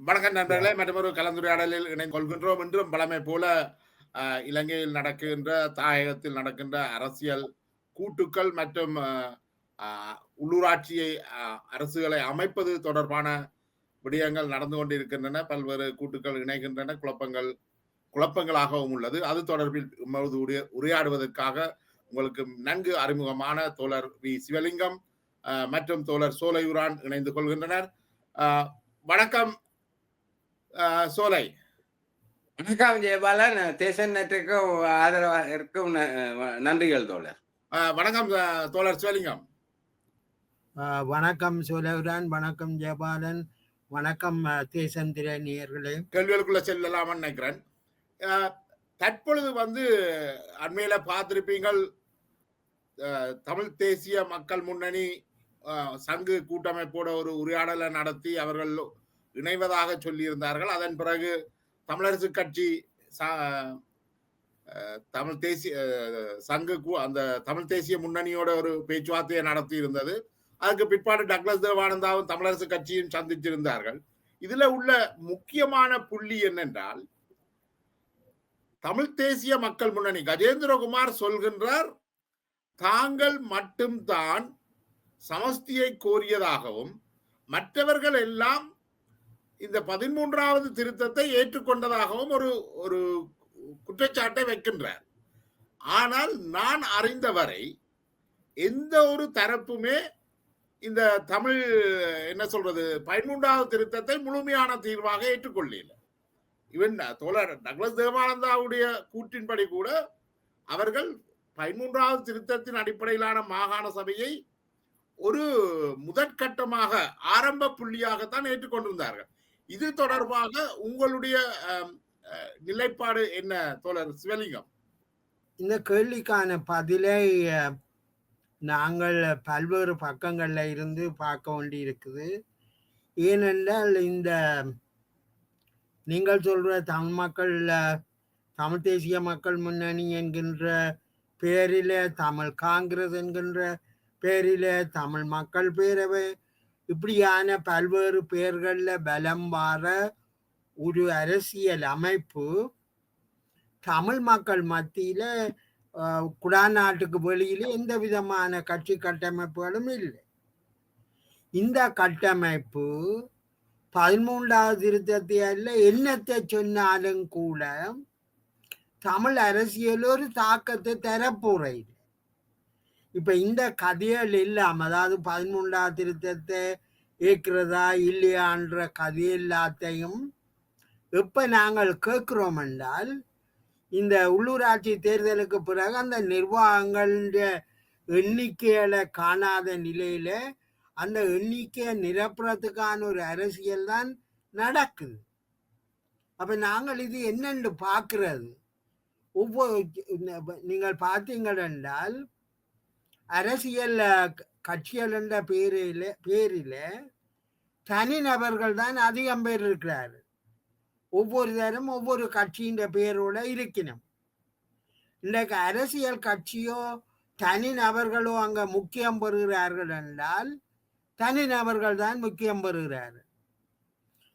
வணக்கம் நண்பர்களே மற்றொரு கலந்துரையாடலில் இணைந்து கொள்கின்றோம் என்றும் பழமை போல இலங்கையில் நடக்கின்ற தாயகத்தில் நடக்கின்ற அரசியல் கூட்டுக்கள் மற்றும் உள்ளூராட்சியை அரசுகளை அமைப்பது தொடர்பான விடயங்கள் நடந்து கொண்டிருக்கின்றன. பல்வேறு கூட்டுக்கள் இணைகின்றன. குழப்பங்கள் குழப்பங்களாகவும் உள்ளது. அது தொடர்பில் உரையாடுவதற்காக உங்களுக்கு நன்கு அறிமுகமான தோழர் வி. சிவலிங்கம் மற்றும் தோழர் சோலையுரான் இணைந்து கொள்கின்றனர். வணக்கம். சோலை. வணக்கம் ஜெயபாலன். தேசன் நெட்டுக்கும் ஆதரவாக இருக்கும் நன்றிகள் தோழர். வணக்கம் தோழர் சிவலிங்கம். ஆஹ் வணக்கம் சுலவுரான் வணக்கம் ஜெயபாலன். வணக்கம் ஆஹ் தேசந்திர நேயர்களே கேள்விகளுக்குள்ள செல்லலாம்னு நினைக்கிறேன். தற்பொழுது வந்து அண்மையில பார்த்திருப்பீங்கள் அஹ், தமிழ் தேசிய மக்கள் முன்னணி சங்கு கூட்டமைப்போட ஒரு உரையாடலை நடத்தி அவர்கள் இணைவதாக சொல்லியிருந்தார்கள். அதன் பிறகு தமிழரசு கட்சி தமிழ் தேசிய சங்கு அந்த தமிழ் தேசிய முன்னணியோட ஒரு பேச்சுவார்த்தையை நடத்தி இருந்தது அதுக்கு பிற்பாடு டக்ளஸ் தேவானந்தாவும் தமிழரசு கட்சியும் சந்திச்சிருந்தார்கள் இதுல உள்ள முக்கியமான புள்ளி என்னென்றால் தமிழ் தேசிய மக்கள் முன்னணி கஜேந்திரகுமார் சொல்கின்றார் தாங்கள் மட்டும்தான் சமஸ்தியை கோரியதாகவும் மற்றவர்கள் எல்லாம் இந்த பதிமூன்றாவது திருத்தத்தை ஏற்றுக்கொண்டதாகவும் ஒரு ஒரு குற்றச்சாட்டை வைக்கின்றார். ஆனால் நான் அறிந்தவரை எந்த ஒரு தரப்புமே இந்த தமிழ் என்ன சொல்றது பதிமூன்றாவது திருத்தத்தை முழுமையான தீர்வாக ஏற்றுக்கொள்ளல. இவன் தோழர் டக்ளஸ் தேவானந்தாவுடைய கூற்றின்படி கூட அவர்கள் பதிமூன்றாவது திருத்தத்தின் அடிப்படையிலான மாகாண சபையை ஒரு முதற்கட்டமாக ஆரம்ப புள்ளியாகத்தான் ஏற்றுக்கொண்டிருந்தார்கள். இது தொடர்பாக உங்களுடைய நிலைப்பாடு என்ன தோழர் சிவலிங்கம்? இந்த கேள்விக்கான பதிலை நாங்கள் பல்வேறு பக்கங்களில் இருந்து பார்க்க வேண்டி இருக்குது ஏனென்றால் இந்த நீங்கள் சொல்ற தமிழ் மக்கள் தமிழ் தேசிய மக்கள் முன்னணி என்கின்ற பேரில தமிழ் காங்கிரஸ் என்கின்ற பேரில தமிழ் மக்கள் பேரவை இப்படியான பல்வேறு பெயர்களில் பலம் வார ஒரு அரசியல் அமைப்பு தமிழ் மக்கள் மத்தியில குடாநாட்டுக்கு வெளியில எந்த விதமான கட்சி கட்டமைப்புகளும் இல்லை. இந்த கட்டமைப்பு பதிமூன்றாவது திருத்தத்தை அல்ல என்னத்தை சொன்னாலும் கூட தமிழ் அரசியல் ஒரு தாக்கத்தை தரப்போறை இப்ப இந்த கதைகள் இல்லாம அதாவது பதிமூன்றாவது திருத்தத்தை ஏற்கிறதா இல்லையான்ற கதை எல்லாத்தையும் எப்ப நாங்கள் கேட்கிறோம் என்றால் இந்த உள்ளூராட்சி தேர்தலுக்கு பிறகு அந்த நிர்வாகங்களுடைய எண்ணிக்கையில காணாத நிலையில அந்த எண்ணிக்கையை நிரப்புறதுக்கான ஒரு அரசியல் தான் நடக்குது. அப்ப நாங்கள் இது என்னென்று பார்க்கிறது? ஒவ்வொரு நீங்கள் பார்த்தீங்கள் என்றால் அரசியல் கட்சிகள் என்ற பேரில பேரில தனிநபர்கள் தான் அதிகம் பேர் இருக்கிறார். ஒவ்வொரு தரம் ஒவ்வொரு கட்சியின் பேரோட இருக்கணும். இன்றைக்கு அரசியல் கட்சியோ தனிநபர்களோ அங்க முக்கியம் பெறுகிறார்கள் என்றால் தனிநபர்கள் தான் முக்கியம் பெறுகிறார்கள்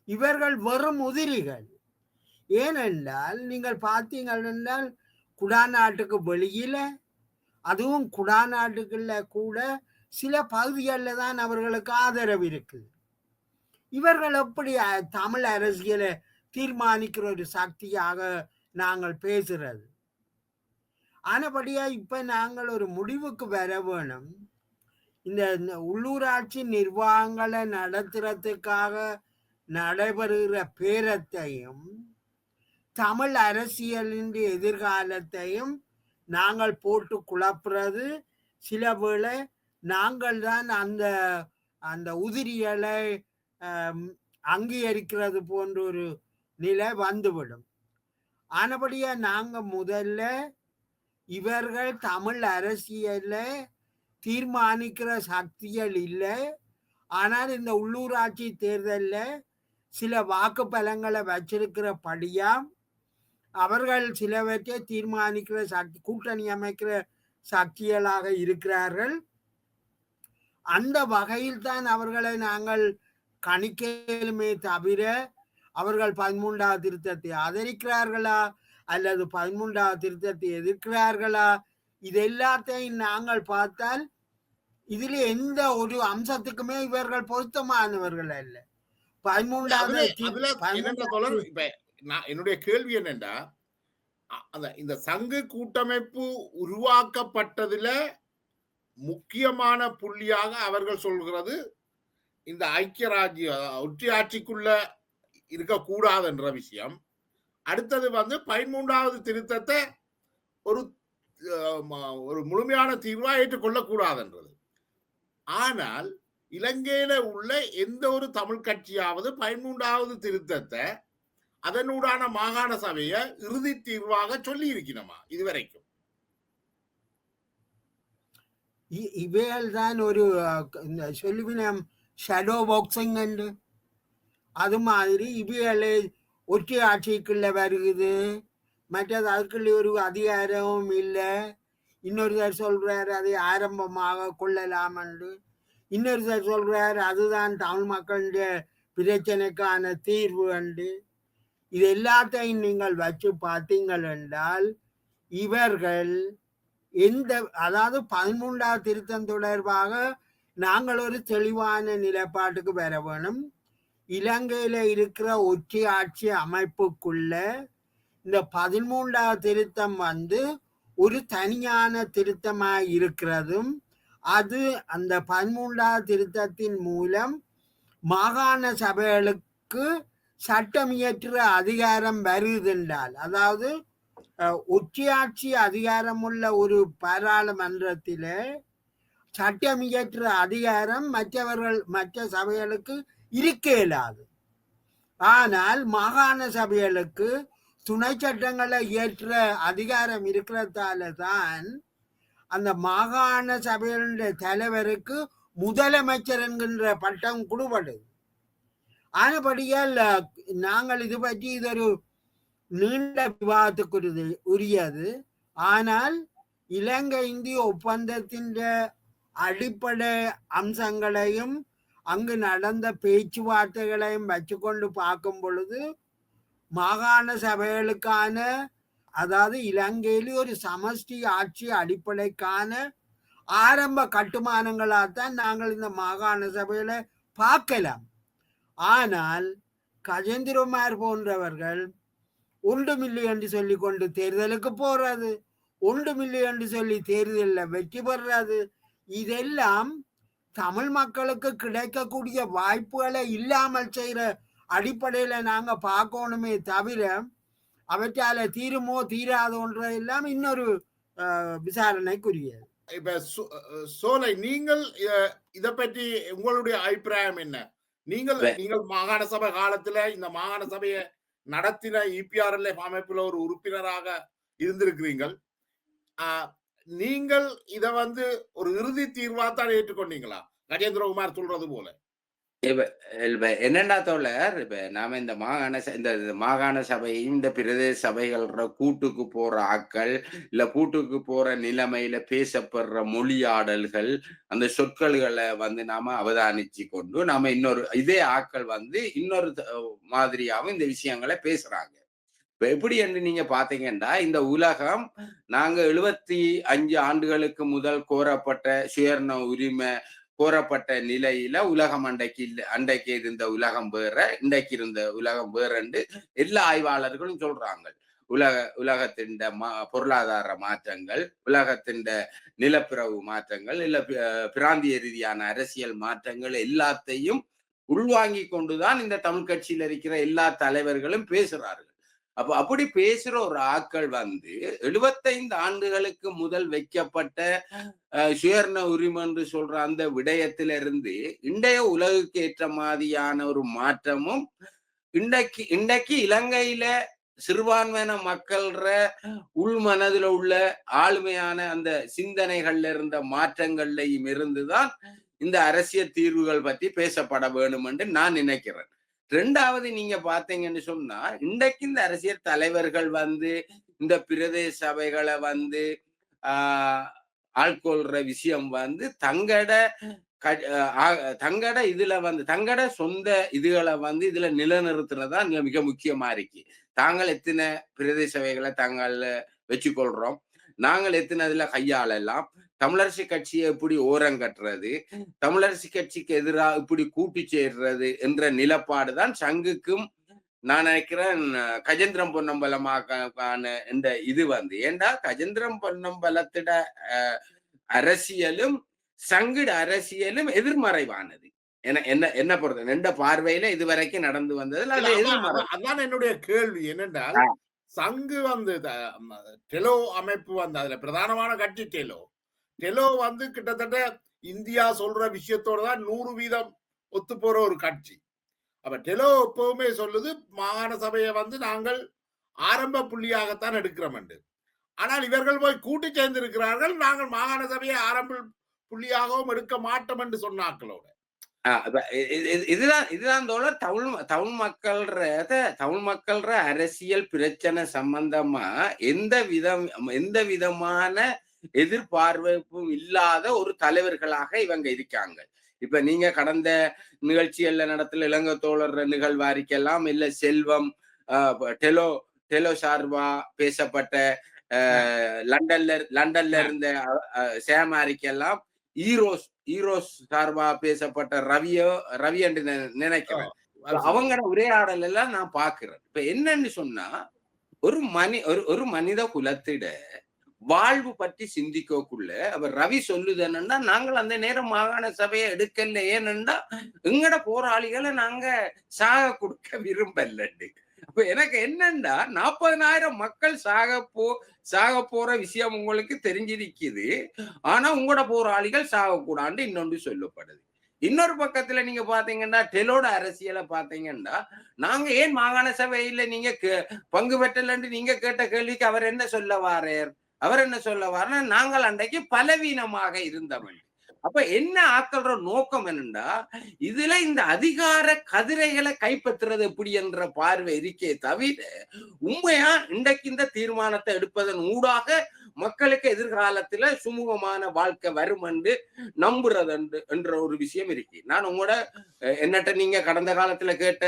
இவர்கள் வெறும் உதிரிகள். ஏனென்றால் நீங்கள் பார்த்தீங்கள் என்றால் குடாநாட்டுக்கு வெளியில அதுவும் குடாநாட்டுக்குள்ள கூட சில பகுதிகளில் தான் அவர்களுக்கு ஆதரவு இருக்குது இவர்கள் எப்படி தமிழ் அரசியலை தீர்மானிக்கிற ஒரு சக்தியாக நாங்கள் பேசுறது? ஆனபடியா இப்ப நாங்கள் ஒரு முடிவுக்கு வர வேணும். இந்த உள்ளூராட்சி நிர்வாகங்களை நடத்துறதுக்காக நடைபெறுகிற பேரத்தையும் தமிழ் அரசியலின் எதிர்காலத்தையும் நாங்கள் போட்டு குழப்புறது. சில வேளை நாங்கள் தான் அந்த அந்த உதிரிகளை அங்கீகரிக்கிறது போன்ற ஒரு நிலை வந்துவிடும். ஆனபடியா நாங்க முதல்ல இவர்கள் தமிழ் அரசியலில் தீர்மானிக்கிற சக்திகள் இல்லை. ஆனால் இந்த உள்ளூராட்சி தேர்தலில் சில வாக்கு பலங்களை வச்சிருக்கிறபடியா அவர்கள் சிலவற்றை தீர்மானிக்கிற சக்தி கூட்டணி அமைக்கிற சக்திகளாக இருக்கிறார்கள். அந்த வகையில் தான் அவர்களை நாங்கள் கணிக்கலுமே தவிர அவர்கள் பதிமூன்றாவது திருத்தத்தை ஆதரிக்கிறார்களா? அல்லது பதிமூன்றாவது திருத்தத்தை எதிர்க்கிறார்களா? இது எல்லாத்தையும் நாங்கள் பார்த்தால் இதில் எந்த ஒரு அம்சத்துக்குமே இவர்கள் பொருத்தமானவர்கள் அல்ல. பதிமூன்றாவது நான் என்னுடைய கேள்வி என்னென்னா அந்த இந்த சங்கு கூட்டமைப்பு உருவாக்கப்பட்டதுல முக்கியமான புள்ளியாக அவர்கள் சொல்கிறது இந்த ஐக்கிய ராஜ்ய ஒற்றையாட்சிக்குள்ள இருக்கக்கூடாது என்ற விஷயம். அடுத்தது வந்து பதிமூன்றாவது திருத்தத்தை ஒரு ஒரு முழுமையான தீர்வா ஏற்றுக்கொள்ளக்கூடாதுன்றது. ஆனால் இலங்கையில உள்ள எந்த ஒரு தமிழ் கட்சியாவது பதிமூன்றாவது திருத்தத்தை அதனூடான மாகாண சபையை இறுதி தீர்வாக சொல்லி இருக்கணுமா இதுவரைக்கும். இ- இவைகள் தான் ஒரு அஹ், இந்த சொல்லுவினம் ஷடோ பாக்ஸிங் என்று. அது மாதிரி இவைகளை ஒற்றை ஆட்சிக்குள்ள வருகுது. மற்றது அதுக்குள்ள ஒரு அதிகாரமும் இல்லை. இன்னொருத்தர் சொல்றாரு அதை ஆரம்பமாக கொள்ளலாம் இன்னொருத்தர் சொல்றாரு அதுதான் தமிழ் மக்களுடைய பிரச்சனைக்கான தீர்வு அண்டு இது எல்லாத்தையும் நீங்கள் வச்சு பார்த்தீங்கள் என்றால் இவர்கள் எந்த அதாவது பதிமூன்றாவது திருத்தம் தொடர்பாக நாங்கள் ஒரு தெளிவான நிலைப்பாட்டுக்கு வர வேணும். இலங்கையில இருக்கிற ஒற்றை ஆட்சி அமைப்புக்குள்ள இந்த பதிமூன்றாவது திருத்தம் வந்து ஒரு தனியான திருத்தமாக இருக்கிறதும் அது அந்த பதிமூன்றாவது திருத்தத்தின் மூலம் மாகாண சபைகளுக்கு சட்டம் இயற்றுற அதிகாரம் வருகின்றால் அதாவது உச்சியாட்சி அதிகாரமுள்ள ஒரு பாராளுமன்றத்தில சட்டம் இயற்ற அதிகாரம் மற்றவர்கள் மற்ற சபைகளுக்கு இருக்க இயலாது ஆனால் மாகாண சபைகளுக்கு துணை சட்டங்களை இயற்ற அதிகாரம் இருக்கிறதால தான் அந்த மாகாண சபைகளுடைய தலைவருக்கு முதலமைச்சர் என்கின்ற பட்டம் குடுபடுது. ஆனபடியால் நாங்கள் இது பற்றி இது ஒரு நீண்ட விவாதத்துக்குரியது உரியது. ஆனால் இலங்கை இந்திய ஒப்பந்தத்தின் அடிப்படை அம்சங்களையும் அங்கு நடந்த பேச்சுவார்த்தைகளையும் வச்சுக்கொண்டு பார்க்கும் பொழுது மாகாண சபைகளுக்கான அதாவது இலங்கையில் ஒரு சமஷ்டி ஆட்சி அடிப்படைக்கான ஆரம்ப கட்டுமானங்களாகத்தான் நாங்கள் இந்த மாகாண சபையில பார்க்கலாம். ஆனால் கஜேந்திரமார் போன்றவர்கள் உண்டு மில்லி என்று சொல்லி கொண்டு தேர்தலுக்கு போறாது. உண்டு மில்லி என்று சொல்லி தேர்தலில் வெற்றி பெறாது. இதெல்லாம் தமிழ் மக்களுக்கு கிடைக்கக்கூடிய வாய்ப்புகளை இல்லாமல் செய்கிற அடிப்படையில் நாங்கள் பார்க்கணுமே தவிர அவற்றால தீருமோ தீராதோன்ற எல்லாம் இன்னொரு விசாரணைக்குரியது. இப்ப சோ- சோலை நீங்கள் இதை பற்றி உங்களுடைய அபிப்பிராயம் என்ன? நீங்கள் நீங்கள் மாகாண சபை காலத்துல இந்த மாகாண சபையை நடத்தின இபிஆர்எல்ஏ அமைப்புல ஒரு உறுப்பினராக இருந்திருக்கிறீங்கள் ஆஹ், நீங்கள் இத வந்து ஒரு இறுதி தீர்வா தான் ஏற்றுக்கொண்டீங்களா? கஜேந்திரகுமார் சொல்றது போல. இப்ப என்னண்டா தோழர் இப்ப நாம இந்த மாகாண ச- இந்த மாகாண சபை இந்த பிரதேச சபைகள்ற கூட்டுக்கு போற ஆக்கள் இல்ல கூட்டுக்கு போற நிலைமையில பேசப்படுற மொழியாடல்கள் அந்த சொற்கள்களை வந்து நாம அவதானிச்சு கொண்டு நாம இன்னொரு இதே ஆக்கள் வந்து இன்னொரு மாதிரியாவும் இந்த விஷயங்களை பேசுறாங்க. இப்ப எப்படி என்று நீங்க பாத்தீங்கன்னா இந்த உலகம் நாங்க எழுபத்தி அஞ்சு ஆண்டுகளுக்கு முதல் கோரப்பட்ட சுயர்ண உரிமை கோரப்பட்ட நிலையில உலகம் அண்டைக்கு இல்ல அண்டைக்கு இருந்த உலகம் வேற இன்றைக்கு இருந்த உலகம் வேறண்டு எல்லா ஆய்வாளர்களும் சொல்றாங்க. உலக உலகத்தின் மா பொருளாதார மாற்றங்கள் உலகத்தின் நிலப்பிரவு மாற்றங்கள் இல்ல பிராந்திய ரீதியான அரசியல் மாற்றங்கள் எல்லாத்தையும் உள்வாங்கி கொண்டுதான் இந்த தமிழ் கட்சியில இருக்கிற எல்லா தலைவர்களும் பேசுறார்கள். அப்ப அப்படி பேசுற ஒரு ஆட்கள் வந்து எழுபத்தைந்து ஆண்டுகளுக்கு முதல் வைக்கப்பட்ட சுயர்ண உரிமை என்று சொல்ற அந்த விடயத்திலிருந்து இன்றைய உலகுக்கு ஏற்ற மாதிரியான ஒரு மாற்றமும் இன்றைக்கு இன்றைக்கு இலங்கையில சிறுபான்மையின மக்கள்ற உள் மனதுல உள்ள ஆளுமையான அந்த சிந்தனைகள்ல இருந்த மாற்றங்கள்லையும் இருந்துதான் இந்த அரசியல் தீர்வுகள் பற்றி பேசப்பட வேணும் என்று நான் நினைக்கிறேன். ரெண்டாவது நீங்க பாத்தீங்கன்னு சொன்னா இன்றைக்கு இந்த அரசியல் தலைவர்கள் வந்து இந்த பிரதேச சபைகளை வந்து ஆஹ் ஆட்கொள்ற விஷயம் வந்து தங்கட தங்கட இதுல வந்து தங்கட சொந்த இதுகளை வந்து இதுல நிலைநிறுத்துறதா மிக முக்கியமா இருக்கு. தாங்கள் எத்தனை பிரதேச சபைகளை தாங்கள் வச்சுக்கொள்றோம்? நாங்கள் எத்தனை இதுல கையாளலாம்? தமிழரசு கட்சியை எப்படி ஓரம் கட்டுறது தமிழரசு கட்சிக்கு எதிராக இப்படி கூட்டு சேர்றது என்ற நிலப்பாடு தான் சங்குக்கும் நான் நினைக்கிறேன் கஜேந்திரம் பொன்னம்பலமாக இந்த இது வந்து. ஏண்டா? கஜேந்திரம் பொன்னம்பலத்திட அரசியலும் சங்கிட அரசியலும் எதிர்மறைவானது. என்ன என்ன என்ன பொறுத்த எந்த பார்வையில இதுவரைக்கும் நடந்து வந்ததுல அது இல்ல, அதான் எதிர்மறை. அதான் அதான் என்னுடைய கேள்வி. என்னென்றால். சங்கு வந்து டெலோ அமைப்பு வந்து அதுல பிரதானமான கட்சி டெலோ. டெலோ வந்து கிட்டத்தட்ட இந்தியா சொல்ற விஷயத்தோட தான் நூறு வீதம் ஒத்து போற ஒரு கட்சி. அப்ப டெலோ எப்பவுமே சொல்லுது மாகாண சபையை வந்து நாங்கள் ஆரம்ப புள்ளியாகத்தான் எடுக்கிறோம் என்று. ஆனால் இவர்கள் போய் கூட்டி சேர்ந்திருக்கிறார்கள் நாங்கள் மாகாண சபையை ஆரம்ப புள்ளியாகவும் எடுக்க மாட்டோம் என்று சொன்னாக்களோட. இதுதான் இதுதான் தோழர் தமிழ் தமிழ் மக்கள்ற தமிழ் மக்கள்ற அரசியல் பிரச்சனை சம்பந்தமா எந்த விதம் எந்த விதமான எதிர்பார்ப்பும் இல்லாத ஒரு தலைவர்களாக இவங்க இருக்காங்க. இப்ப நீங்க கடந்த நிகழ்ச்சிகள்ல நடத்தல இளங்க தோழர் நிகழ்வாரிக்கெல்லாம் இல்ல செல்வம் டெலோ டெலோ சார்பா பேசப்பட்ட லண்டன்ல லண்டன்ல இருந்த சேமாரிக்கெல்லாம் ஈரோஸ் ஈரோஸ் சார்பா பேசப்பட்ட ரவியோ ரவி என்று நினை- நினைக்கிறேன். அவங்க உரையாடல் எல்லாம் நான் பாக்குறேன் இப்ப என்னன்னு சொன்னா ஒரு மனி ஒரு ஒரு மனித குலத்திட வாழ்வு பற்றி சிந்திக்கக்குள்ள அவர் ரவி சொல்லுது என்னன்னா நாங்கள் அந்த நேரம் மாகாண சபையை எடுக்கல. ஏனென்றா எங்கட போராளிகளை நாங்க சாக கொடுக்க விரும்பலண்டு அப்ப எனக்கு என்னன்னா நாற்பதனாயிரம் மக்கள் சாக போ சாக போற விஷயம் உங்களுக்கு தெரிஞ்சிருக்குது. ஆனா உங்களோட போராளிகள் சாகக்கூடாது இன்னொன்று சொல்லப்படுது. இன்னொரு பக்கத்துல நீங்க பாத்தீங்கன்னா டெலோட அரசியலை பாத்தீங்கன்னா நாங்க ஏன் மாகாண சபையில நீங்க கே- பங்கு பெற்றலன்னு நீங்க கேட்ட கேள்விக்கு அவர் என்ன சொல்ல வாரேர்? அவர் என்ன சொல்ல வாரா நாங்கள் அன்றைக்கு பலவீனமாக இருந்தவன் அப்ப என்ன ஆக்கல்ற நோக்கம் என்னன்னா இதுல இந்த அதிகார கதிரைகளை கைப்பற்றுறது எப்படி என்ற பார்வை இருக்கே தவிர உண்மையா இன்றைக்கு இந்த தீர்மானத்தை எடுப்பதன் ஊடாக மக்களுக்கு எதிர்காலத்துல சுமூகமான வாழ்க்கை வரும் என்று நம்புறது என்று- என்ற ஒரு விஷயம் இருக்கு. நான் உங்களோட என்னட்ட நீங்க கடந்த காலத்துல கேட்ட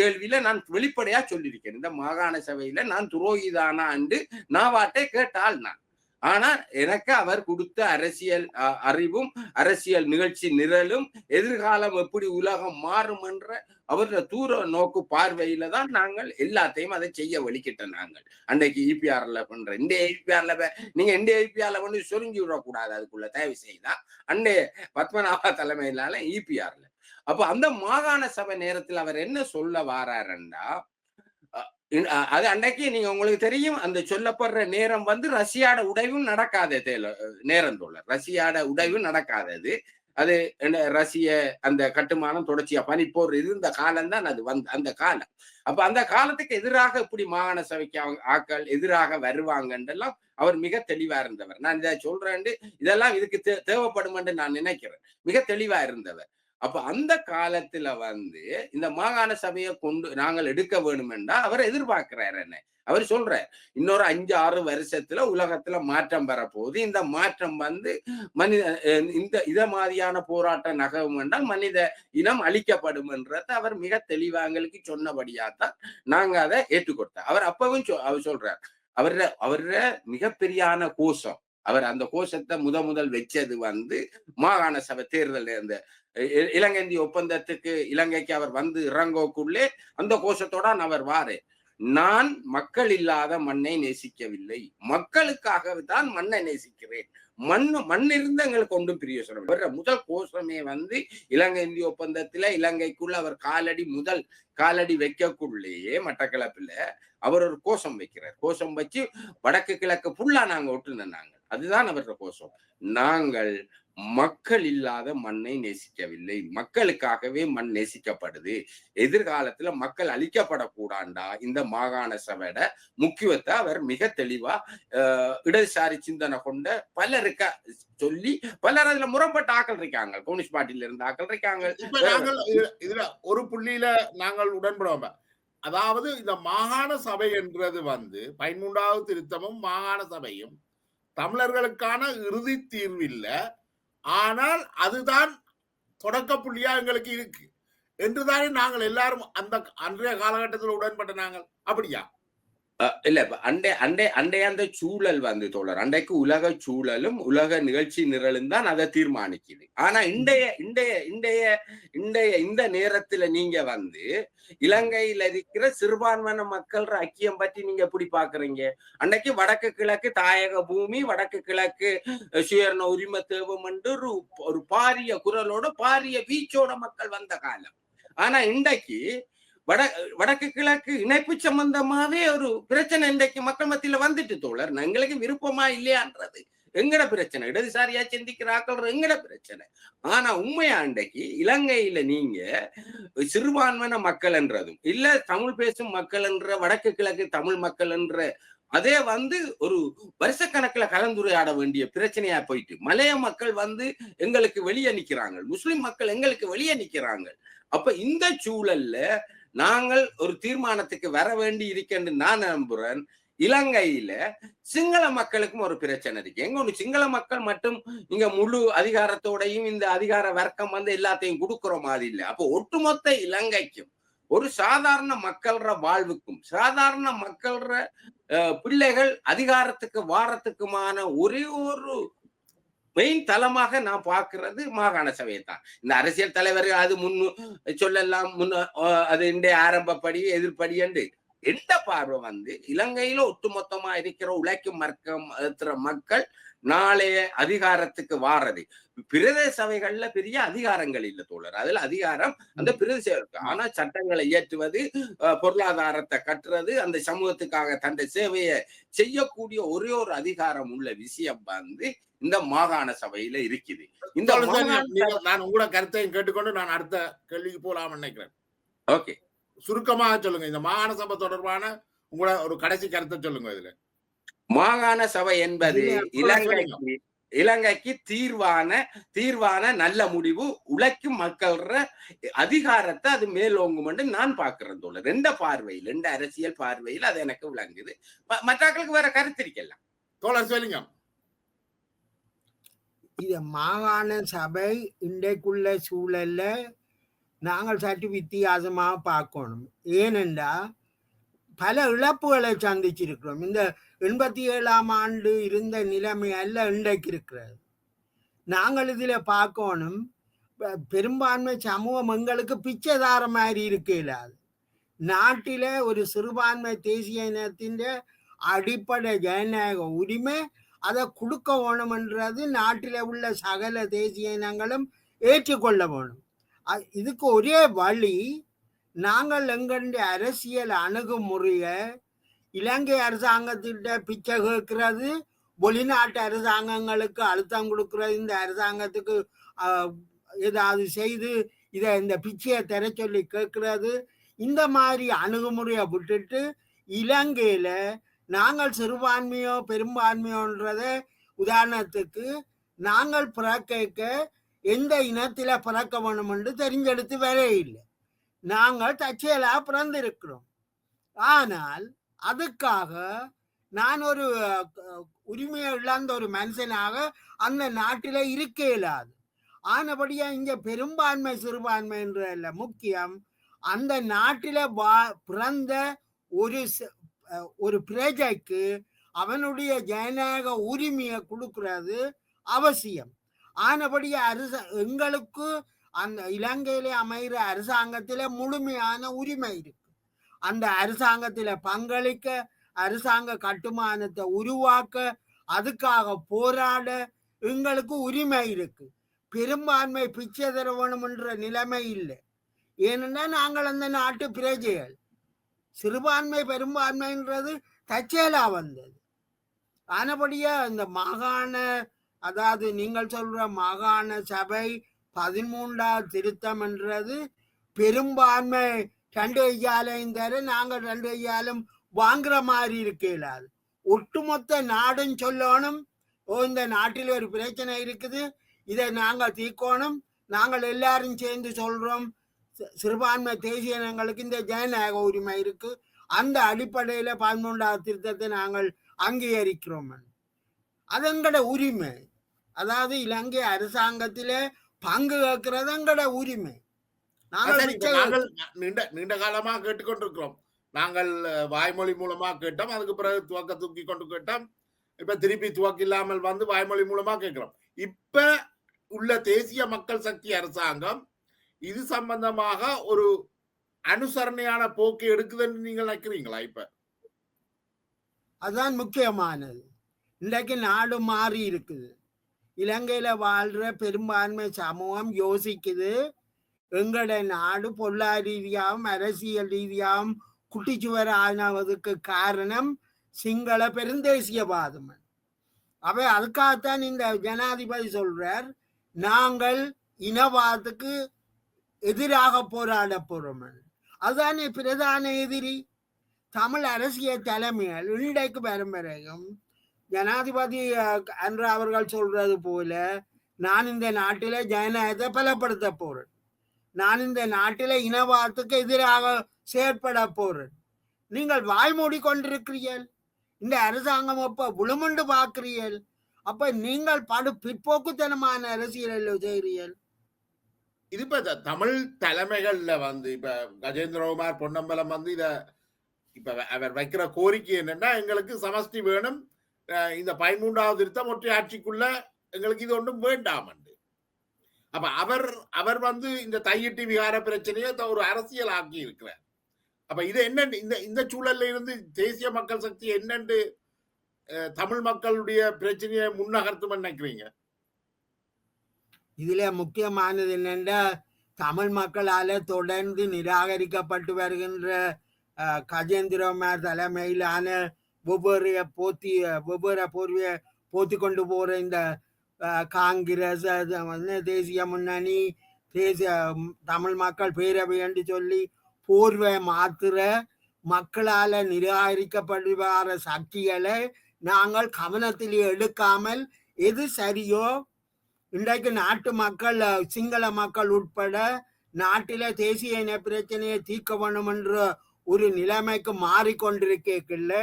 கேள்வியில நான் வெளிப்படையா சொல்லியிருக்கேன். இந்த மாகாண சபையில நான் துரோகிதானா என்று நாவாட்டை கேட்டால் நான். ஆனா எனக்கு அவர் கொடுத்த அரசியல் அறிவும் அரசியல் நிகழ்ச்சி நிரலும் எதிர்காலம் எப்படி உலகம் மாறும் என்ற அவருடைய தூர நோக்கு பார்வையில தான் நாங்கள் எல்லாத்தையும் அதை செய்ய வலிக்கிட்டோம் நாங்கள். அன்றைக்கு இபிஆர்ல பண்ற இந்த ஐபிஆர்ல நீங்க இந்த ஐபிஆர்ல பண்ணி சொரிஞ்சு விடக்கூடாது அதுக்குள்ள தயவு செய்தான் அண்டே பத்மநாபா தலைமையிலான இபிஆர்ல அப்ப அந்த மாகாண சபை நேரத்தில் அவர் என்ன சொல்ல வாராருண்டா அது அன்னைக்கு நீங்க உங்களுக்கு தெரியும் அந்த சொல்லப்படுற நேரம் வந்து ரஷ்யாட உடைவும் நடக்காத நேரம் தோழர். ரஷ்யாட உடைவும் நடக்காதது அது. ரஷ்ய அந்த கட்டுமானம் தொடர்ச்சியா பனிப்போர் இருந்த காலம் தான் அது வந்து அந்த காலம். அப்ப அந்த காலத்துக்கு எதிராக இப்படி மாகாண சபைக்கு அவங்க ஆக்கள் எதிராக வருவாங்கன்றெல்லாம் அவர் மிக தெளிவா இருந்தவர். நான் இதை சொல்றேன் இதெல்லாம் இதுக்கு தே- தேவைப்படும் என்று நான் நினைக்கிறேன். மிக தெளிவா இருந்தவர். அப்ப அந்த காலத்துல வந்து இந்த மாகாண சபையை கொண்டு நாங்கள் எடுக்க வேணுமென்றா அவர் எதிர்பார்க்கிறார் என்ன? அவர் சொல்றார் இன்னொரு அஞ்சு ஆறு வருஷத்துல உலகத்துல மாற்றம் வரப்போகுது. இந்த மாற்றம் வந்து மனித இந்த இத மாதிரியான போராட்டம் நகரும் என்றால் மனித இனம் அழிக்கப்படும் என்றதை அவர் மிக தெளிவாங்களுக்கு சொன்னபடியாத்தான் நாங்க அதை ஏற்றுக்கொடுத்தோம். அவர் அப்பவும் சொ- அவர் சொல்றார் அவர அவர மிகப்பெரியான கோஷம் அவர் அந்த கோஷத்தை முத முதல் வச்சது வந்து மாகாண சபை தேர்தல் அந்த இலங்கை இந்திய ஒப்பந்தத்துக்கு இலங்கைக்கு அவர் வந்து இறங்கக்குள்ளே அந்த கோஷத்தோட அவர் வாரு. நான் மக்கள் இல்லாத மண்ணை நேசிக்கவில்லை. மக்களுக்காக தான் மண்ணை நேசிக்கிறேன். மண் மண் இருந்து எங்களுக்கு ஒன்றும் பிரியோசனம் இல்லை. முதல் கோஷமே வந்து இலங்கை இந்திய ஒப்பந்தத்துல இலங்கைக்குள்ள அவர் காலடி முதல் காலடி வைக்கக்குள்ளேயே மட்டக்களப்பில் அவர் ஒரு கோஷம் வைக்கிறார். கோஷம் வச்சு வடக்கு கிழக்கு ஃபுல்லா நாங்க ஒட்டுன நாங்கள் அதுதான் அவரோட கோஷம். நாங்கள் மக்கள் இல்லாத மண்ணை நேசிக்கவில்லை. மக்களுக்காகவே மண் நேசிக்கப்படுது. எதிர்காலத்துல மக்கள் அழிக்கப்படக்கூடாண்டா? இந்த மாகாண சபையோட முக்கியத்தை அவர் மிக தெளிவா இடதுசாரி சிந்தனை கொண்ட பலருக்க சொல்லி பலர் அதுல முரண்பட்ட ஆக்கள் இருக்காங்க. கம்யூனிஸ்ட் பார்ட்டில இருந்து ஆக்கள் இருக்காங்க. நாங்கள் இதுல ஒரு புள்ளியில நாங்கள் உடன்படுவோம். அதாவது இந்த மாகாண சபை என்றது வந்து பதிமூன்றாவது திருத்தமும் மாகாண சபையும் தமிழர்களுக்கான இறுதி தீர்வு இல்ல. ஆனால் அதுதான் தொடக்க புள்ளியா எங்களுக்கு இருக்கு. என்றுதானே நாங்கள் எல்லாரும் அந்த அன்றைய காலகட்டத்தில் உடன்பட்ட நாங்கள். அப்படியா? இல்ல அண்டை அண்டை அண்டைய அந்த சூழல் வந்து தோழர். அண்டைக்கு உலக சூழலும் உலக நிகழ்ச்சி நிரலும் தான் அதை தீர்மானிக்குது. ஆனா இண்டைய இண்டைய இண்டைய இண்டைய இந்த நேரத்துல நீங்க வந்து இலங்கையில இருக்கிற சிறுபான்மையின மக்கள் ஐக்கியம் பற்றி நீங்க எப்படி பாக்குறீங்க? அன்னைக்கு வடக்கு கிழக்கு தாயக பூமி வடக்கு கிழக்கு சுயரண உரிமை தேவம் என்று ஒரு ஒரு பாரிய குரலோட பாரிய வீச்சோட மக்கள் வந்த காலம். ஆனா இன்றைக்கு வட வடக்கு கிழக்கு இணைப்பு சம்பந்தமாவே ஒரு பிரச்சனை இன்றைக்கு மக்கள் மத்தியில வந்துட்டு தோழர். எங்களுக்கு விருப்பமா இல்லையான்றது எங்கட பிரச்சனை? இடதுசாரியா சிந்திக்கிறாக்கள் எங்கட பிரச்சனை? ஆனா உண்மையா அன்றைக்கு இலங்கையில நீங்க சிறுபான்மையின மக்கள் என்றதும் இல்ல தமிழ் பேசும் மக்கள் என்ற வடக்கு கிழக்கு தமிழ் மக்கள் என்ற அதே வந்து ஒரு வருஷக்கணக்குல கலந்துரையாட வேண்டிய பிரச்சனையா போயிட்டு மலைய மக்கள் வந்து எங்களுக்கு வெளியே நிக்கிறாங்க. முஸ்லிம் மக்கள் எங்களுக்கு வெளியே நிக்கிறாங்க. அப்ப இந்த சூழல்ல நாங்கள் ஒரு தீர்மானத்துக்கு வர வேண்டி இருக்கேன்னு நான் நம்புறேன் இலங்கையில சிங்கள மக்களுக்கும் ஒரு பிரச்சனை இருக்கு. எங்க ஒண்ணு சிங்கள மக்கள் மட்டும் இங்க முழு அதிகாரத்தோடையும் இந்த அதிகார வர்க்கம் வந்து எல்லாத்தையும் கொடுக்குற மாதிரி இல்லை. அப்போ ஒட்டுமொத்த இலங்கைக்கும் ஒரு சாதாரண மக்கள்ற வாழ்வுக்கும் சாதாரண மக்கள்ற அஹ், பிள்ளைகள் அதிகாரத்துக்கு வாரத்துக்குமான ஒரே ஒரு மெயின் தளமாக நான் பார்க்கிறது மாகாண சபையை தான் இந்த அரசியல் தலைவர்கள் அது முன்னு சொல்லலாம் முன்ன அஹ், அது இந்த ஆரம்பப்படி எதிர்ப்படி என்று. எந்த பார்வை வந்து இலங்கையில ஒட்டுமொத்தமா இருக்கிற உழைக்கும் மறக்க மக்கள் நாளைய அதிகாரத்துக்கு வாரது. பிரதேச சபைகள்ல பெரிய அதிகாரங்கள் இல்ல தோழர். அதுல அதிகாரம் அந்த பிரதேச இருக்கு. ஆனா சட்டங்களை இயற்றுவது பொருளாதாரத்தை கட்டுறது அந்த சமூகத்துக்காக தன்னுடைய சேவையை செய்யக்கூடிய ஒரே ஒரு அதிகாரம் உள்ள விஷயம் வந்து இந்த மாகாண சபையில இருக்குது. இந்த நான் உங்களோட கருத்தையும் கேட்டுக்கொண்டு நான் அடுத்த கேள்விக்கு போலாம் நினைக்கிறேன். ஓகே. சுருக்கமாக சொல்லுங்க. இந்த மாகாண சபை தொடர்பான உங்களோட ஒரு கடைசி கருத்தை சொல்லுங்க இதுல. மாகாண சபை என்பது இலங்கைக்கு இலங்கைக்கு தீர்வான தீர்வான நல்ல முடிவு உழைக்கும் மக்கள்ற அதிகாரத்தை அது மேலோங்கும் என்று நான் பார்க்கிறேன் தோழர். ரெண்ட பார்வையில் ரெண்டு அரசியல் பார்வையில் அது எனக்கு விளங்குது. ம- மற்றாக்களுக்கு வேற கருத்து இருக்கலாம். தோழர் சொல்லுங்க. இது மாகாண சபை இன்றைக்குள்ள சூழல்ல நாங்கள் சற்று வித்தியாசமாக பார்க்கணும். ஏனென்றா பல இழப்புகளை சந்திச்சிருக்கிறோம். இந்த எண்பத்தி ஏழாம் ஆண்டு இருந்த நிலைமை அல்ல இன்றைக்கு இருக்கிறது. நாங்கள் இதில் பார்க்கணும். பெரும்பான்மை சமூகம் எங்களுக்கு பிச்சைதார மாதிரி இருக்க இல்லாது. நாட்டில ஒரு சிறுபான்மை தேசிய இனத்தின் அடிப்படை ஜனநாயக உரிமை அதை கொடுக்க வேணும்ன்றது நாட்டில் உள்ள சகல தேசிய இனங்களும் ஏற்றுக்கொள்ள வேணும். இதுக்கு ஒரே வழி நாங்கள் எங்களுடைய அரசியல் அணுகுமுறையை இலங்கை அரசாங்கத்திட்ட பிச்சை கேட்கிறது வெளிநாட்டு அரசாங்கங்களுக்கு அழுத்தம் கொடுக்கிறது இந்த அரசாங்கத்துக்கு ஏதாவது செய்து இதை இந்த பிச்சையை தர சொல்லி கேட்கிறது. இந்த மாதிரி அணுகுமுறையை விட்டுட்டு இலங்கையில் நாங்கள் சிறுபான்மையோ பெரும்பான்மையோன்றத உதாரணத்துக்கு நாங்கள் பிறக்க எந்த இனத்தில் பிறக்க வேணும் என்று தெரிஞ்செடுத்து வர இல்லை நாங்கள் தற்செயலா பிறந்திருக்கிறோம். ஆனால் அதுக்காக நான் ஒரு உரிமையை இழந்த ஒரு மனுஷனாக அந்த நாட்டில இருக்க இயலாது ஆனபடியா இங்க பெரும்பான்மை சிறுபான்மை என்ற முக்கியம் அந்த நாட்டில வா பிறந்த ஒரு ச- ஒரு பிரஜைக்கு அவனுடைய ஜனநாயக உரிமையை கொடுக்கறது அவசியம். ஆனபடியா அரச எங்களுக்கு அந்த இலங்கையிலே அமைகிற அரசாங்கத்தில முழுமையான உரிமை இருக்கு. அந்த அரசாங்கத்தில பங்களிக்க அரசாங்க கட்டுமானத்தை உருவாக்க அதுக்காக போராட எங்களுக்கு உரிமை இருக்கு. பெரும்பான்மை பிச்சை தர வேணும்ன்ற நிலைமை இல்லை. ஏனென்னா நாங்கள் அந்த நாட்டு பிரஜைகள். சிறுபான்மை பெரும்பான்மைன்றது தச்சேலா வந்தது. ஆனபடியா இந்த மாகாண அதாவது நீங்கள் சொல்ற மாகாண சபை பதிமூன்றாவது திருத்தம் என்றது பெரும்பான்மை ரெண்டு ஐயாலையும் தர நாங்கள் ரெண்டு ஐயாலும் வாங்குற மாதிரி இருக்க ஒட்டுமொத்த நாடும் சொல்லணும். ஓ இந்த நாட்டில் ஒரு பிரச்சனை இருக்குது. இதை நாங்கள் தீர்க்கணும். நாங்கள் எல்லாரும் சேர்ந்து சொல்றோம். சிறுபான்மை தேசிய இனங்களுக்கு இந்த ஜனநாயக உரிமை இருக்கு. அந்த அடிப்படையில பதிமூன்றாவது திருத்தத்தை நாங்கள் அங்கீகரிக்கிறோம். அது எங்களோட உரிமை அதாவது இலங்கை அரசாங்கத்திலே பங்கு கேட்கறது எங்கட உரிமை நாங்கள் நாங்கள் நீண்ட நீண்ட காலமா கேட்டுக்கொண்டிருக்கிறோம். நாங்கள் வாய்மொழி மூலமா கேட்டோம். அதுக்கு பிறகு துவக்க தூக்கி கொண்டு கேட்டோம் இப்ப திருப்பி துவக்க இல்லாமல் வந்து வாய்மொழி மூலமா கேட்கிறோம் இப்ப உள்ள தேசிய மக்கள் சக்தி அரசாங்கம் இது சம்பந்தமாக ஒரு அனுசரணையான போக்கு எடுக்குதுன்னு நீங்க நினைக்கிறீங்களா இப்ப? அதுதான் முக்கியமானது. இன்றைக்கு நாடு மாறி இருக்குது. இலங்கையில வாழ்ற பெரும்பான்மை சமூகம் யோசிக்குது. எங்களோட நாடு பொருளாதார ரீதியாகவும் அரசியல் ரீதியாகவும் குட்டிச்சுவர் ஆனதுக்கு காரணம் சிங்கள பெருந்தேசியவாதம் அவை அதுக்காகத்தான் இந்த ஜனாதிபதி சொல்றார் நாங்கள் இனவாதத்துக்கு எதிராக போராட போறோம் அதுதானே பிரதான எதிரி. தமிழ் அரசியல் தலைமைகள் இன்றைக்கு வரும் ஜனாதிபதி அன்று அவர்கள் சொல்றது போல நான் இந்த நாட்டில ஜனநாயகத்தை பலப்படுத்த போறேன். நான் இந்த நாட்டில இனவாதத்துக்கு எதிராக செயற்பட போறேன். நீங்கள் வாய்மூடி கொண்டிருக்கிறீர்கள். இந்த அரசாங்கம் அப்ப விழுமண்டு பார்க்கிறீர்கள். அப்ப நீங்கள் படு பிற்போக்குத்தனமான அரசியல் செய்கிறீர்கள் இது இப்ப தமிழ் தலைமைகள்ல வந்து இப்ப கஜேந்திரகுமார் பொன்னம்பலம் வந்து இத இப்ப அவர் வைக்கிற கோரிக்கை என்னன்னா எங்களுக்கு சமஷ்டி வேணும். இந்த பதிமூன்றாவது திருத்தம் ஒற்றை ஆட்சிக்குள்ள எங்களுக்கு இது ஒன்றும் வேண்டாம் என்று. அப்ப அவர் அவர் வந்து இந்த தையிட்டி விகார பிரச்சனையை ஒரு அரசியல் ஆக்கி இருக்கிறார் அப்ப இது என்ன இந்த இந்த சூழல்ல இருந்து தேசிய மக்கள் சக்தி என்னென்று அஹ், தமிழ் மக்களுடைய பிரச்சனையை முன்னகர்த்தும் நினைக்கிறீங்க இதுல முக்கியமானது என்னென்றா தமிழ் மக்களால தொடர்ந்து நிராகரிக்கப்பட்டு வருகின்ற அஹ், கஜேந்திரமார் தலைமையிலான ஒவ்வொரு போத்தி ஒவ்வொரு போர்வைய போத்தி கொண்டு போற இந்த காங்கிரஸ் அது தேசிய முன்னணி தேசிய தமிழ் மக்கள் பேரவை என்று சொல்லி போர்வை மாத்துற மக்களால நிராகரிக்கப்படுவார சக்திகளை நாங்கள் கவனத்தில் எடுக்காமல் எது சரியோ இன்றைக்கு நாட்டு மக்கள் சிங்கள மக்கள் உட்பட நாட்டில தேசிய இன பிரச்சனையை தீர்க்க வேணும் என்ற ஒரு நிலைமைக்கு மாறிக்கொண்டிருக்கல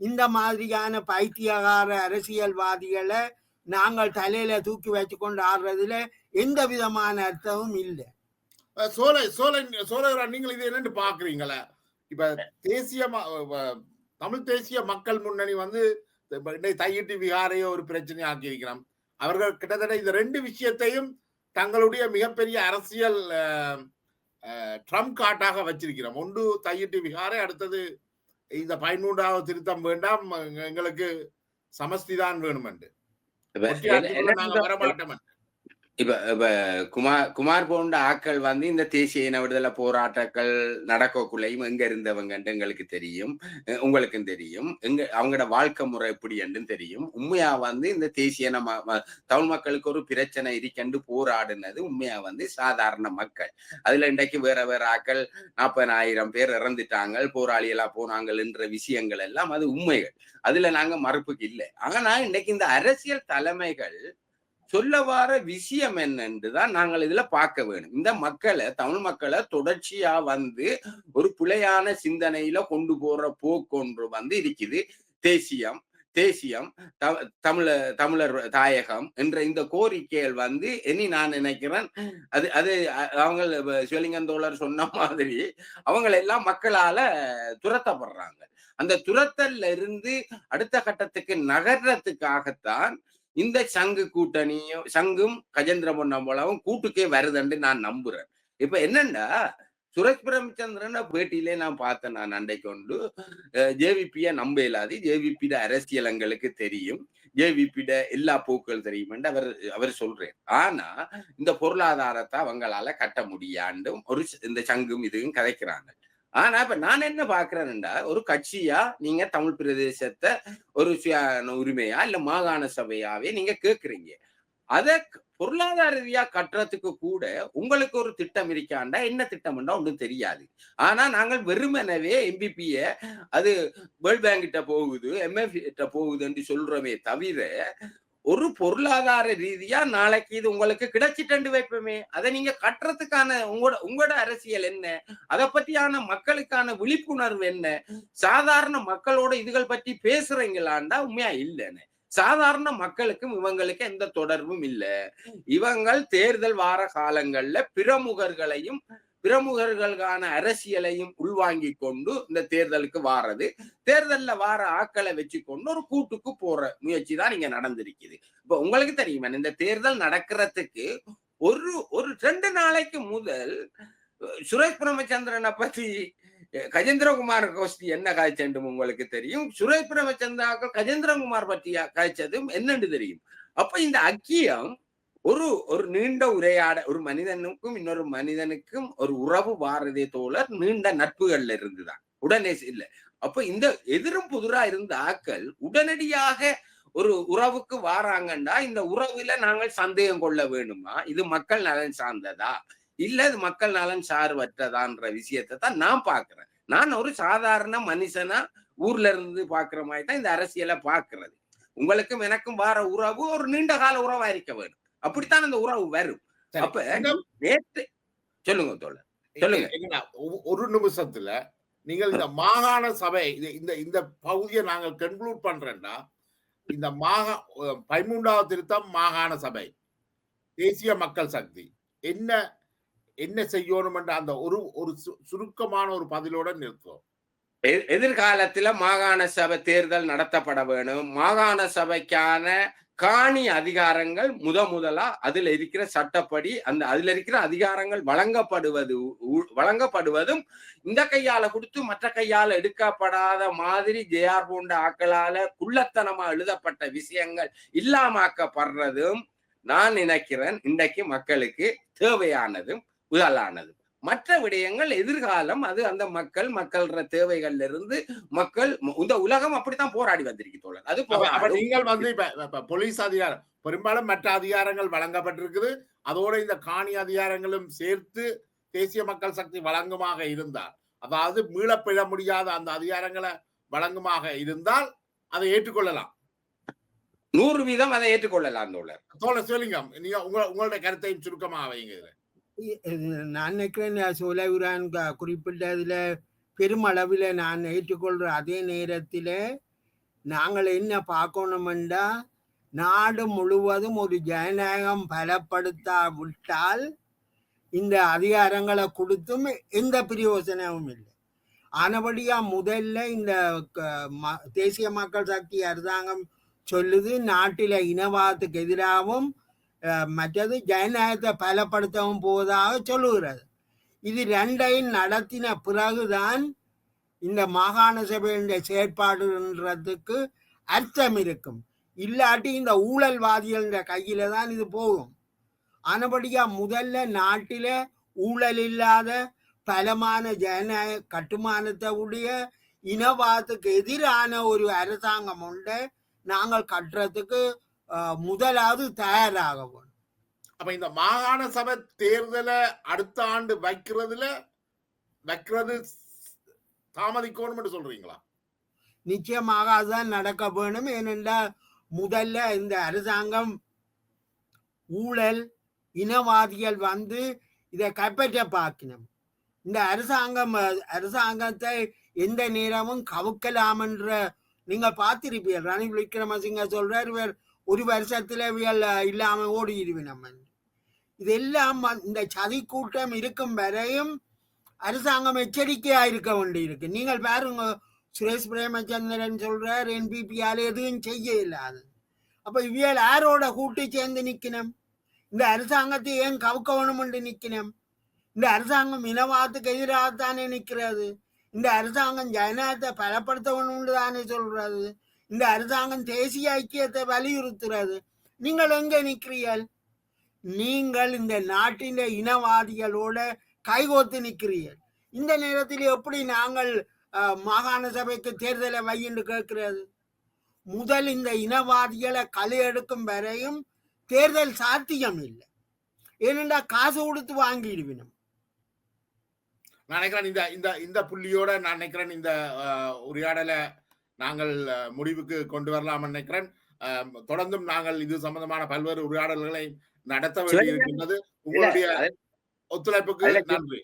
இந்த மாதிரியான பைத்தியகார அரசியல்வாதிகளை நாங்கள் தலையில தூக்கி வச்சு கொண்டு ஆடுறதுல எந்த விதமான அர்த்தமும் இல்லை. சோலை சோலை சோழகரா நீங்கள் இது என்னன்னு பாக்குறீங்களா இப்ப தேசிய ம- தமிழ் தேசிய மக்கள் முன்னணி வந்து தையிட்டு இன்னைக்கு விகாரைய ஒரு பிரச்சனை ஆக்கியிருக்கிறோம் அவர்கள் கிட்டத்தட்ட இந்த ரெண்டு விஷயத்தையும் தங்களுடைய மிகப்பெரிய அரசியல் ட்ரம்ப் காட்டாக வச்சிருக்கிறோம் ஒன்று தையிட்டு விகாரை அடுத்தது இந்த பதிமூன்றாவது திருத்தம் வேண்டாம் எங்க- எங்களுக்கு சமஸ்தி தான் வேணும் வரமாட்டோம் என்று. இப்ப இப்ப குமார் குமார் போன்ற ஆட்கள் வந்து இந்த தேசிய இன விடுதலை போராட்டங்கள் நடக்கக்குள்ளையும் எங்க இருந்தவங்கன்ட்டு எங்களுக்கு தெரியும். உங்களுக்கும் தெரியும். எங்க அவங்களோட வாழ்க்கை முறை எப்படி என்று தெரியும். உண்மையா வந்து இந்த தேசிய ம- தமிழ் மக்களுக்கு ஒரு பிரச்சனை இருக்கண்டு போராடினது உண்மையா வந்து சாதாரண மக்கள். அதுல இன்றைக்கு வேற வேற ஆக்கள் நாற்பதாயிரம் பேர் இறந்துட்டாங்க போராளிகளா போனாங்கள் என்ற விஷயங்கள் எல்லாம் அது உண்மைகள். அதுல நாங்க மறுப்புக்கு இல்லை. ஆனா இன்னைக்கு இந்த அரசியல் தலைமைகள் சொல்ல வார விஷயம் என்னன்றுதான் நாங்கள் இதுல பார்க்க வேணும். இந்த மக்களை தமிழ் மக்களை தொடர்ச்சியா வந்து ஒரு பிழையான சிந்தனையில கொண்டு போற போக்கொன்று வந்து இருக்குது. தேசியம் தேசியம் த- தமிழ தமிழர் தாயகம் என்ற இந்த கோரிக்கைகள் வந்து இனி நான் நினைக்கிறேன் அது அது அவங்க சிவலிங்கந்தோழர் தோழர் சொன்ன மாதிரி அவங்களெல்லாம் மக்களால துரத்தப்படுறாங்க. அந்த துரத்தல்ல இருந்து அடுத்த கட்டத்துக்கு நகர்றதுக்காகத்தான் இந்த சங்கு கூட்டணியும் சங்கும் கஜேந்திர பொன்னம்பலமும் கூட்டுக்கே வருதுன்னு நான் நம்புறேன். இப்ப என்னன்னா சுரேஷ் பிரேமச்சந்திரன் பேட்டியிலே நான் பார்த்தேன் நான் அன்றைக்கு கொண்டு ஜேவிபிய நம்ப இல்லாது ஜேவிபிட அரசியல் எங்களுக்கு தெரியும். ஜேவிபிட எல்லா போக்குகள் தெரியும் அவர் அவர் சொல்றேன் ஆனா இந்த பொருளாதாரத்தை அவங்களால கட்ட முடியாண்டும் ஒரு இந்த சங்கும் இதுவும் கதைக்கிறாங்க. ஆனா இப்ப நான் என்ன பாக்குறேன்டா ஒரு கட்சியா நீங்க தமிழ் பிரதேசத்தை ஒரு உரிமையா இல்ல மாகாண சபையாவே நீங்க கேக்குறீங்க. அத பொருளாதார ரீதியா கட்டுறதுக்கு கூட உங்களுக்கு ஒரு திட்டம் இருக்காண்டா? என்ன திட்டம்ண்டா? ஒன்றும் தெரியாது. ஆனா நாங்கள் வெறுமனவே எம்பிபிய அது வேர்ல்ட் பேங்க் கிட்ட போகுது எம்எஃப் கிட்ட போகுது என்று சொல்றோமே தவிர ஒரு பொருளாதார ரீதியா நாளைக்கு இது உங்களுக்கு கிடைச்சிட்டு வைப்போமே. அதை நீங்க கட்டுறதுக்கான உங்களோட உங்களோட அரசியல் என்ன? அதை பற்றியான மக்களுக்கான விழிப்புணர்வு என்ன? சாதாரண மக்களோட இதுகள் பற்றி பேசுறீங்களான்டா உண்மையா இல்லைன்னு. சாதாரண மக்களுக்கும் இவங்களுக்கு எந்த தொடர்பும் இல்ல. இவங்கள் தேர்தல் வார காலங்கள்ல பிரமுகர்களையும் பிரமுகர்களுக்கான அரசியலையும் உள்வாங்கி கொண்டு இந்த தேர்தலுக்கு வாரது. தேர்தல்ல வார ஆக்களை வச்சு கொண்டு ஒரு கூட்டுக்கு போற முயற்சி தான் இங்க நடந்திருக்குது. இப்ப உங்களுக்கு தெரியுமா இந்த தேர்தல் நடக்கிறதுக்கு ஒரு ஒரு ரெண்டு நாளைக்கு முதல் சுரேஷ் பிரமச்சந்திரனை பத்தி கஜேந்திரகுமார் கோஷ்டி என்ன காய்ச்சண்டும் உங்களுக்கு தெரியும்? சுரேஷ் பிரமச்சந்திராக்கள் கஜேந்திரகுமார் பற்றி காய்ச்சதும் என்னன்னு தெரியும்? அப்ப இந்த அக்கியம் ஒரு ஒரு நீண்ட உரையாட ஒரு மனிதனுக்கும் இன்னொரு மனிதனுக்கும் ஒரு உறவு வாரதே தோழர் நீண்ட நட்புகள்ல இருந்துதான். உடனே இல்ல. அப்ப இந்த எதிரும் புதிரா இருந்த ஆக்கள் உடனடியாக ஒரு உறவுக்கு வாராங்கண்டா? இந்த உறவுல நாங்கள் சந்தேகம் கொள்ள வேணுமா? இது மக்கள் நலன் சார்ந்ததா? இல்ல இது மக்கள் நலன் சார்பற்றதான்ற விஷயத்தை தான் நான் பாக்குறேன் நான் ஒரு சாதாரண மனுஷனா ஊர்ல இருந்து பாக்குற மாதிரி தான் இந்த அரசியலை பாக்குறது உங்களுக்கும் எனக்கும் வார உறவு ஒரு நீண்ட கால உறவா இருக்க வேணும். அப்படித்தான் அந்த உறவு வரும். அப்ப நேற்று சொல்லுங்க தோழர் சொல்லுங்க. ஒரு நிமிஷத்துல நீங்கள் இந்த மாகாண சபை இந்த இந்த பகுதியை நாங்கள் கன்க்ளூட் பண்றேன்னா இந்த மாகா பதிமூன்றாவது திருத்தம் மாகாண சபை தேசிய மக்கள் சக்தி. என்ன என்ன செய்யணும் என்ற அந்த ஒரு ஒரு சு- சுருக்கமான ஒரு பதிலோட நிறுத்துவோம். எ- எதிர்காலத்துல மாகாண சபை தேர்தல் நடத்தப்பட வேணும். மாகாண சபைக்கான காணி அதிகாரங்கள் முத முதலா அதுல இருக்கிற சட்டப்படி அந்த அதுல இருக்கிற அதிகாரங்கள் வழங்கப்படுவது உ- வழங்கப்படுவதும் இந்த கையால கொடுத்து மற்ற கையால எடுக்கப்படாத மாதிரி ஜேஆர் போன்ற ஆக்களால குள்ளத்தனமா எழுதப்பட்ட விஷயங்கள் இல்லாமாக்கப்படுறதும் நான் நினைக்கிறேன் இன்றைக்கு மக்களுக்கு தேவையானதும் முதலானதும். மற்ற விடயங்கள் எதிர்காலம் அது அந்த மக்கள் மக்கள்ற தேவைகள்ல இருந்து மக்கள் இந்த உலகம் அப்படித்தான் போராடி வந்திருக்கு தோழர். அது. நீங்கள் வந்து இப்ப போலீஸ் அதிகாரம் பெரும்பாலும் மற்ற அதிகாரங்கள் வழங்கப்பட்டிருக்குது. அதோட இந்த காணி அதிகாரங்களும் சேர்த்து தேசிய மக்கள் சக்தி வழங்குமாக இருந்தால் அதாவது மீளப்பெற முடியாத அந்த அதிகாரங்களை வழங்குமாக இருந்தால் அதை ஏற்றுக்கொள்ளலாம். நூறு வீதம் அதை ஏற்றுக்கொள்ளலாம் தோழர். தோழ சிவலிங்கம் நீங்க உங்க உங்களுடைய கருத்தையும் சுருக்கமாக வைங்க இதுல. நான் நினைக்கிறேன் சோலைவுரான் குறிப்பிட்டதுல பெருமளவில் நான் ஏற்றுக்கொள்கிற அதே நேரத்தில் நாங்கள் என்ன பார்க்கணுமெண்டா நாடு முழுவதும் ஒரு ஜனநாயகம் பலப்படுத்தா விட்டால் இந்த அதிகாரங்களை கொடுத்தும் எந்த பிரயோஜனமும் இல்லை. ஆனபடியா முதல்ல இந்த க- ம- தேசிய மக்கள் சக்தி அரசாங்கம் சொல்லுது நாட்டில் இனவாதத்துக்கு எதிராகவும் மற்றது ஜனநாயகத்தை பலப்படுத்தவும் போவதாக சொல்லுகிறது. இது ரெண்டையும் நடத்தின பிறகுதான் இந்த மாகாண சபையினுடைய செயற்பாடுன்றதுக்கு அர்த்தம் இருக்கும். இல்லாட்டி இந்த ஊழல்வாதிகளின் கையில தான் இது போகும். ஆனபடியா முதல்ல நாட்டில ஊழல் இல்லாத பலமான ஜனநாயக கட்டுமானத்தை உடைய இனவாதத்துக்கு எதிரான ஒரு அரசாங்கம் உண்டு. நாங்கள் கட்டுறதுக்கு முதலாவது தயாராக வேணும் அப்ப இந்த மாகாண சபை தேர்தலை அடுத்த ஆண்டு வைக்கிறதுல வைக்கிறது தாமதிக்கணும் சொல்றீங்களா? நிச்சயமாக அதுதான் நடக்க வேணும். ஏனென்றால் முதல்ல இந்த அரசாங்கம் ஊழல் இனவாதிகள் வந்து இதை கைப்பற்ற பார்க்கணும். இந்த அரசாங்கம் அரசாங்கத்தை எந்த நேரமும் கவுக்கலாம் என்ற நீங்க பார்த்திருப்பீர்கள். ரணில் விக்ரமசிங்க சொல்றார் இவர் ஒரு வருஷத்துல இவர்கள் இல்லாம ஓடிடுவேன் நம்ம. இதெல்லாம் இந்த சதி கூட்டம் இருக்கும் வரையும் அரசாங்கம் எச்சரிக்கையா இருக்க வேண்டி இருக்கு நீங்கள் பாருங்க சுரேஷ் பிரேமச்சந்திரன் சொல்றார் என்பிபியால எதுவும் செய்ய இல்லாது. அப்ப இவியல் யாரோட கூட்டு சேர்ந்து நிக்கணும் இந்த அரசாங்கத்தை ஏன் கவுக்கவணும் என்று நிக்கணும் இந்த அரசாங்கம் இனவாதத்துக்கு எதிராகத்தானே நிக்கிறது இந்த அரசாங்கம் ஜனநாயகத்தை பலப்படுத்தணும்னு தானே சொல்றது? இந்த அரசாங்கம் தேசிய ஐக்கியத்தை வலியுறுத்துறது. நீங்கள் எங்க நிற்கிறீர்கள் நீங்கள் இந்த நாட்டின் இனவாதிகளோட கைகோத்து நிற்கிறீர்கள் இந்த நேரத்தில் எப்படி நாங்கள் மாகாண சபைக்கு தேர்தலை வையின்னு கேட்கிறது? முதல் இந்த இனவாதிகளை களை எடுக்கும் வரையும் தேர்தல் சாத்தியம் இல்லை. ஏனென்றா காசு கொடுத்து வாங்கிடுவினும். நான் நினைக்கிறேன் இந்த இந்த இந்த புள்ளியோட நான் நினைக்கிறேன் இந்த உரையாடலை நாங்கள் முடிவுக்கு கொண்டு வரலாம் நினைக்கிறேன். தொடர்ந்தும் நாங்கள் இது சம்பந்தமான பல்வேறு உரையாடல்களை நடத்த வேண்டியிருக்கின்றது. உங்களுடைய ஒத்துழைப்புக்கு நன்றி.